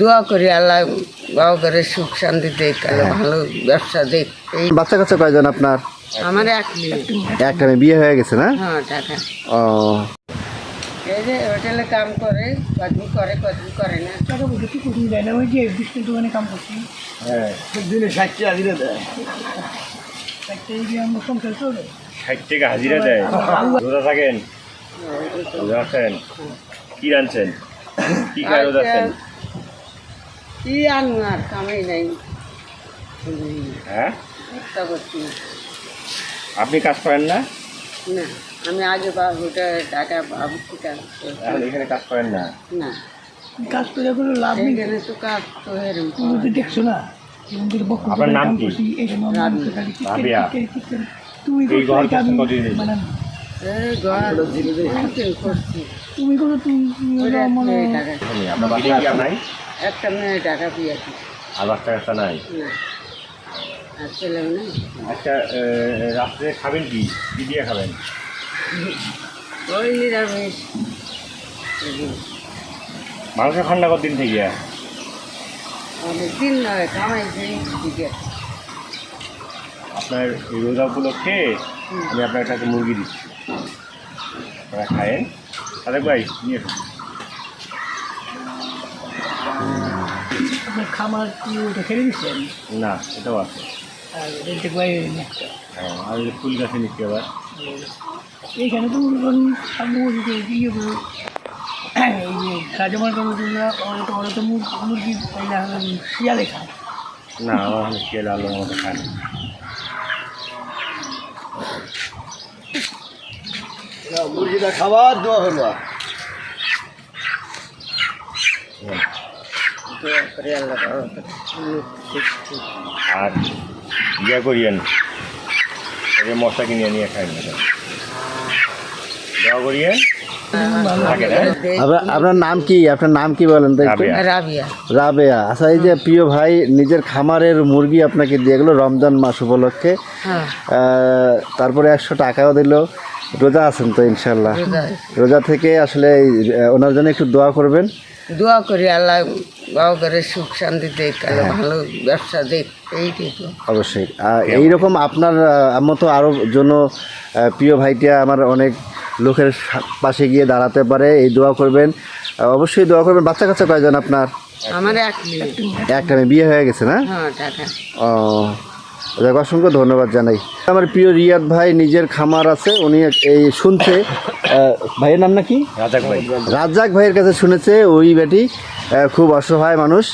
দোয়া করি আল্লাহ বাবা করে সুখ শান্তি দেখ আল্লাহ ভালো ব্যবসা দেখ। এই বাচ্চা কাচ্চা কয়জন আপনার? আমার এক মেয়ে। একটা মেয়ে। বিয়ে হয়ে গেছে না? হ্যাঁ টাকা। ও। এই যে হোটেলে কাম করে কদিন করে কদিন করে না। টাকা কি যায় না? ওই যে বিস্কুট দোকানে কাম করছি। দিনে ষাটটি হাজিরা দেয়। একটা এই যে আমার সংসার চলে। ষাট টাকা হাজিরা দেয়। রোজা থাকেন রোজা কি রাঁধছেন? কি খায় কি আনু আর কামাই নাই হ্যাঁ চেষ্টা করছি আপনি কাজ করেন না না আমি আগে বাবুটা টাকা টাকা এখানে কাজ করেন না না কাজ করে কোনো লাভ নেই তো কাজ তো এরকম তুমি তো দেখছ না আপনার নাম কি? রাবিয়া। তুমি? মানে অনেকদিন তুমি নাই একটা মেয়ে টাকা পেয়েছি আর বাচ্চা কাচ্চা নাই? আচ্ছা রাত্রে খাবেন কি? কি দিয়ে খাবেন? ওই নিরামিষ। মাংস খান না কতদিন থেকে? অনেক দিন নয় কামাইছি আপনার এই রোজা উপলক্ষে আমি আপনার কাছে মুরগি দিচ্ছি। আপনারা খায়েন। সাদেক ভাই নিয়ে খামার কি ওটা ছেড়ে দিচ্ছেন? না এটাও আছে। হ্যাঁ, আর ফুল গাছে নিচ্ছি আবার। এইখানে তো বসে ইয়ে এই যে কামড় তোমরা ওরা তো ওরা তো মুরগি শিয়ালে খায়। না আমার শিয়াল আলুর মতো খায় না। মুরগিটা খাবার দোয়া হলো আর। ইয়া করিয়েন মশলা কিনে নিয়ে খাই দেওয়া করিয়েন। আপনার আপনার নাম কি? আপনার নাম কি বলেন তো রাবেয়া। রাবিয়া। রাবেয়া। আচ্ছা এই যে প্রিয় ভাই নিজের খামারের মুরগি আপনাকে দিয়ে গেলো রমজান মাস উপলক্ষে। হ্যাঁ। তারপরে একশো টাকাও দিল। রোজা আছেন তো ইনশাল্লাহ রোজা। থেকে আসলে ওনার জন্য একটু দোয়া করবেন। দোয়া করি আল্লাহ বাবা করে সুখ শান্তি দেখ ভালো ব্যবসা দেখ এইটাই তো। অবশ্যই। এইরকম আপনার মতো আরও জন্য প্রিয় ভাইটা আমার অনেক লোকের পাশে গিয়ে দাঁড়াতে পারে এই দোয়া করবেন। অবশ্যই দোয়া করবেন। বাচ্চা কাচ্চা কয়জন আপনার? আমার এক মেয়ে। একটা মেয়ে বিয়ে হয়ে গেছে না? হ্যাঁ ও যাক অসংখ্য ধন্যবাদ জানাই। আমার প্রিয় রিয়াদ ভাই নিজের খামার আছে উনি এই শুনছে ভাইয়ের নাম নাকি? রাজাক ভাই। রাজাক ভাইয়ের কাছে শুনেছে ওই বেটি খুব অসহায় মানুষ।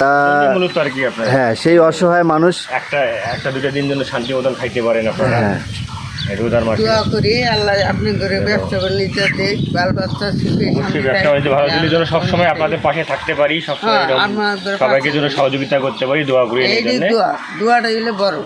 তা মূলত আর কি আপনার হ্যাঁ সেই অসহায় মানুষ। একটা একটা দুটো দিন জন্য শান্তি মতন খাইতে পারেন আপনারা। হ্যাঁ। রোজার মাসে। দোয়া করি আল্লাহ আপনি ঘরে ব্যবসা বাণিজ্য বাল বাচ্চা অবশ্যই ব্যবসা বাণিজ্য ভালো সবসময় আপনাদের পাশে থাকতে পারি সবসময় হ্যাঁ, সবাইকে যেন সহযোগিতা করতে পারি দোয়া করি এই দোয়া দোয়াটা দিলে বড়।